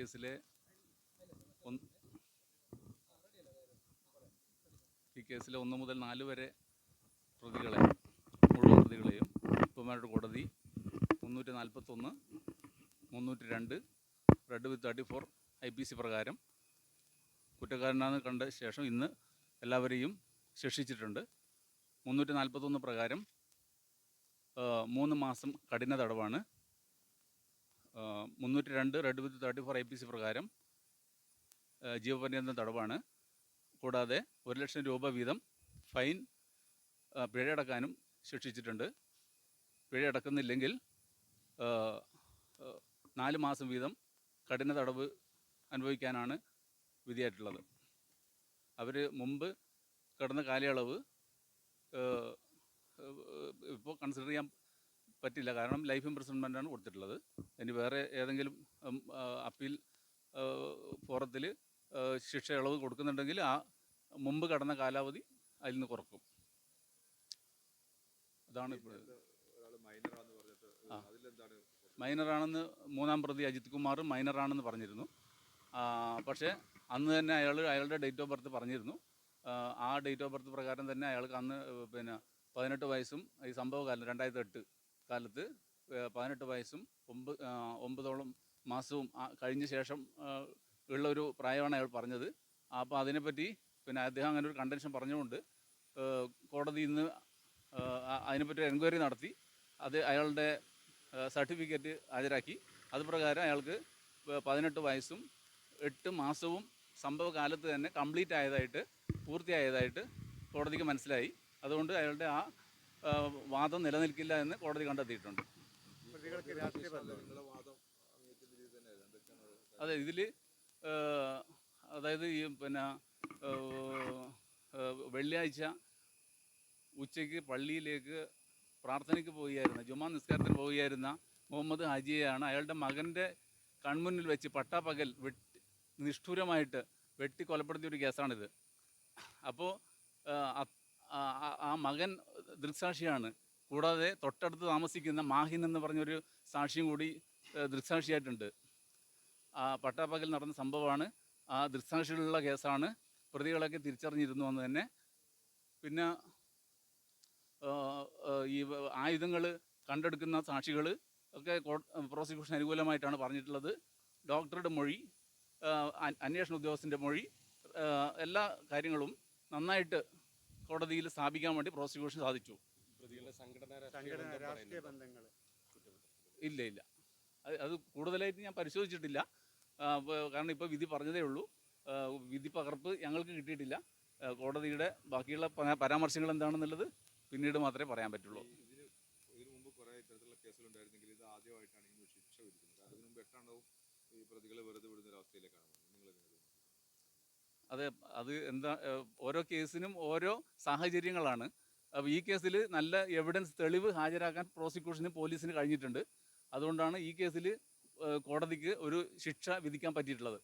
കേസിലെ ഈ കേസിലെ ഒന്ന് മുതൽ നാല് വരെ പ്രതികളെ മുഴുവൻ പ്രതികളെയും ബഹുമാനോട് കോടതി മുന്നൂറ്റി നാൽപ്പത്തൊന്ന് മുന്നൂറ്റി രണ്ട് read with thirty four I P C പ്രകാരം കുറ്റക്കാരനാണെന്ന് കണ്ട ശേഷം ഇന്ന് എല്ലാവരെയും ശിക്ഷിച്ചിട്ടുണ്ട്. മുന്നൂറ്റി നാൽപ്പത്തൊന്ന് പ്രകാരം മൂന്ന് മാസം കഠിന തടവാണ് മുന്നൂറ്റി രണ്ട് read with thirty four I P C പ്രകാരം ജീവപര്യന്തം തടവാണ്. കൂടാതെ ഒരു ലക്ഷം രൂപ വീതം ഫൈൻ പിഴയടക്കാനും ശിക്ഷിച്ചിട്ടുണ്ട്. പിഴയടക്കുന്നില്ലെങ്കിൽ നാല് മാസം വീതം കഠിന തടവ് അനുഭവിക്കാനാണ് വിധിയായിട്ടുള്ളത്. അവർ മുമ്പ് കടന്ന കാലയളവ് ഇപ്പോൾ കൺസിഡർ ചെയ്യാൻ പറ്റില്ല. കാരണം ലൈഫ് ഇംപ്രസൺമെന്റാണ് കൊടുത്തിട്ടുള്ളത്. ഇനി വേറെ ഏതെങ്കിലും അപ്പീൽ ഫോറത്തിൽ ശിക്ഷ ഇളവ് കൊടുക്കുന്നുണ്ടെങ്കിൽ ആ മുമ്പ് കടന്ന കാലാവധി അതിൽ നിന്ന് കുറക്കും. അതാണ് ഇപ്പോൾ ആ. മൈനറാണെന്ന് മൂന്നാം പ്രതി അജിത് കുമാർ മൈനറാണെന്ന് പറഞ്ഞിരുന്നു. പക്ഷേ അന്ന് തന്നെ അയാൾ അയാളുടെ ഡേറ്റ് ഓഫ് ബർത്ത് പറഞ്ഞിരുന്നു. ആ, ഡേറ്റ് ഓഫ് ബർത്ത് പ്രകാരം തന്നെ അയാൾക്ക് അന്ന് പിന്നെ പതിനെട്ട് വയസ്സും ഈ സംഭവകാലം രണ്ടായിരത്തി എട്ട് കാലത്ത് പതിനെട്ട് വയസ്സും ഒമ്പത് ആ, ഒമ്പതോളം മാസവും കഴിഞ്ഞ ശേഷം ഉള്ള ഒരു പ്രായമാണ് അയാൾ പറഞ്ഞത്. അപ്പോൾ അതിനെപ്പറ്റി പിന്നെ അദ്ദേഹം അങ്ങനെ ഒരു കണ്ടൻഷൻ പറഞ്ഞുകൊണ്ട് കോടതി ഇന്ന് അതിനെപ്പറ്റി എൻക്വയറി നടത്തി. അത് അയാളുടെ സർട്ടിഫിക്കറ്റ് ഹാജരാക്കി. അതുപ്രകാരം അയാൾക്ക് പതിനെട്ട് വയസ്സും എട്ട് മാസവും സംഭവകാലത്ത് തന്നെ കംപ്ലീറ്റ് ആയതായിട്ട് പൂർത്തിയായതായിട്ട് കോടതിക്ക് മനസ്സിലായി. അതുകൊണ്ട് അയാളുടെ ആ, വാദം നിലനിൽക്കില്ല എന്ന് കോടതി കണ്ടെത്തിയിട്ടുണ്ട്. അതെ? ഇതിൽ അതായത് ഈ പിന്നെ വെള്ളിയാഴ്ച ഉച്ചയ്ക്ക് പള്ളിയിലേക്ക് പ്രാർത്ഥനയ്ക്ക് പോവുകയായിരുന്ന ജുമാ നിസ്കാരത്തിന് പോവുകയായിരുന്ന മുഹമ്മദ് ഹാജിയെയാണ് അയാളുടെ മകന്റെ കൺമുന്നിൽ വെച്ച് പട്ടാപ്പകൽ വെട്ടി നിഷ്ഠൂരമായിട്ട് വെട്ടി കൊലപ്പെടുത്തിയ ഒരു കേസാണിത്. അപ്പോൾ ആ മകൻ ദൃക്സാക്ഷിയാണ്. കൂടാതെ തൊട്ടടുത്ത് താമസിക്കുന്ന മാഹിൻ എന്ന് പറഞ്ഞൊരു സാക്ഷിയും കൂടി ദൃക്സാക്ഷിയായിട്ടുണ്ട്. ആ പട്ടാപ്പകൽ നടന്ന സംഭവമാണ്. ആ ദൃക്സാക്ഷികളുള്ള കേസാണ്. പ്രതികളൊക്കെ തിരിച്ചറിഞ്ഞിരുന്നു എന്ന് തന്നെ. പിന്നെ ഈ ആയുധങ്ങൾ കണ്ടെടുക്കുന്ന സാക്ഷികൾ ഒക്കെ പ്രോസിക്യൂഷൻ അനുകൂലമായിട്ടാണ് പറഞ്ഞിട്ടുള്ളത്. ഡോക്ടറുടെ മൊഴി അന്വേഷണ ഉദ്യോഗസ്ഥന്റെ മൊഴി എല്ലാ കാര്യങ്ങളും നന്നായിട്ട് കോടതിയിൽ സ്ഥാപിക്കാൻ വേണ്ടി പ്രോസിക്യൂഷൻ സാധിച്ചു. ഇല്ല ഇല്ല. അത് അത് കൂടുതലായിട്ട് ഞാൻ പരിശോധിച്ചിട്ടില്ല. കാരണം ഇപ്പോൾ വിധി പറഞ്ഞതേ ഉള്ളൂ. വിധി പകർപ്പ് ഞങ്ങൾക്ക് കിട്ടിയിട്ടില്ല. കോടതിയുടെ ബാക്കിയുള്ള പരാമർശങ്ങൾ എന്താണെന്നുള്ളത് പിന്നീട് മാത്രമേ പറയാൻ പറ്റുള്ളൂ. ആദ്യമായിട്ടാണ് ശിക്ഷ വിധിക്കുന്നത്. അതിനു മുമ്പ് എട്ടെണ്ണവും ഈ പ്രതികളെ വെറുതെ വിടുന്ന നിങ്ങൾ അതെ അത് എന്താ ഓരോ കേസിനും ഓരോ സാഹചര്യങ്ങളാണ്. അപ്പോൾ ഈ കേസിൽ നല്ല എവിഡൻസ് തെളിവ് ഹാജരാക്കാൻ പ്രോസിക്യൂഷന് പോലീസിന് കഴിഞ്ഞിട്ടുണ്ട്. അതുകൊണ്ടാണ് ഈ കേസിൽ കോടതിക്ക് ഒരു ശിക്ഷ വിധിക്കാൻ പറ്റിയിട്ടുള്ളത്.